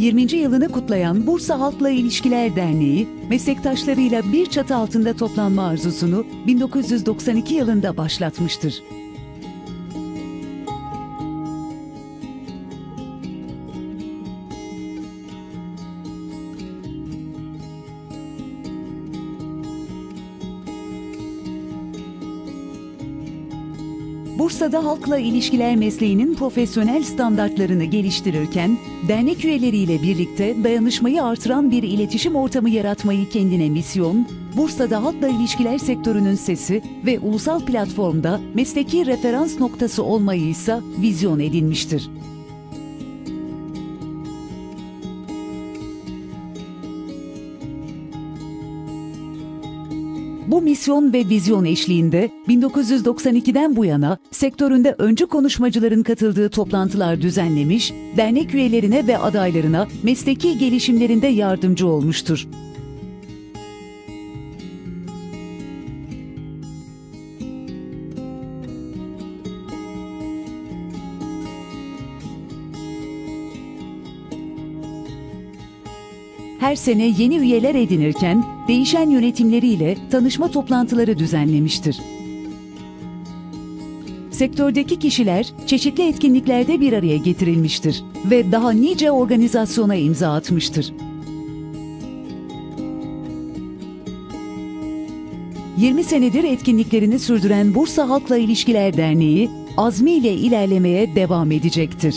20. yılını kutlayan Bursa Halkla İlişkiler Derneği, meslektaşlarıyla bir çatı altında toplanma arzusunu 1992 yılında başlatmıştır. Bursa'da halkla ilişkiler mesleğinin profesyonel standartlarını geliştirirken, dernek üyeleriyle birlikte dayanışmayı artıran bir iletişim ortamı yaratmayı kendine misyon, Bursa'da halkla ilişkiler sektörünün sesi ve ulusal platformda mesleki referans noktası olmayı ise vizyon edinmiştir. Bu misyon ve vizyon eşliğinde 1992'den bu yana sektöründe öncü konuşmacıların katıldığı toplantılar düzenlemiş, dernek üyelerine ve adaylarına mesleki gelişimlerinde yardımcı olmuştur. Her sene yeni üyeler edinirken değişen yönetimleriyle tanışma toplantıları düzenlemiştir. Sektördeki kişiler çeşitli etkinliklerde bir araya getirilmiştir ve daha nice organizasyona imza atmıştır. 20 senedir etkinliklerini sürdüren Bursa Halkla İlişkiler Derneği azmiyle ilerlemeye devam edecektir.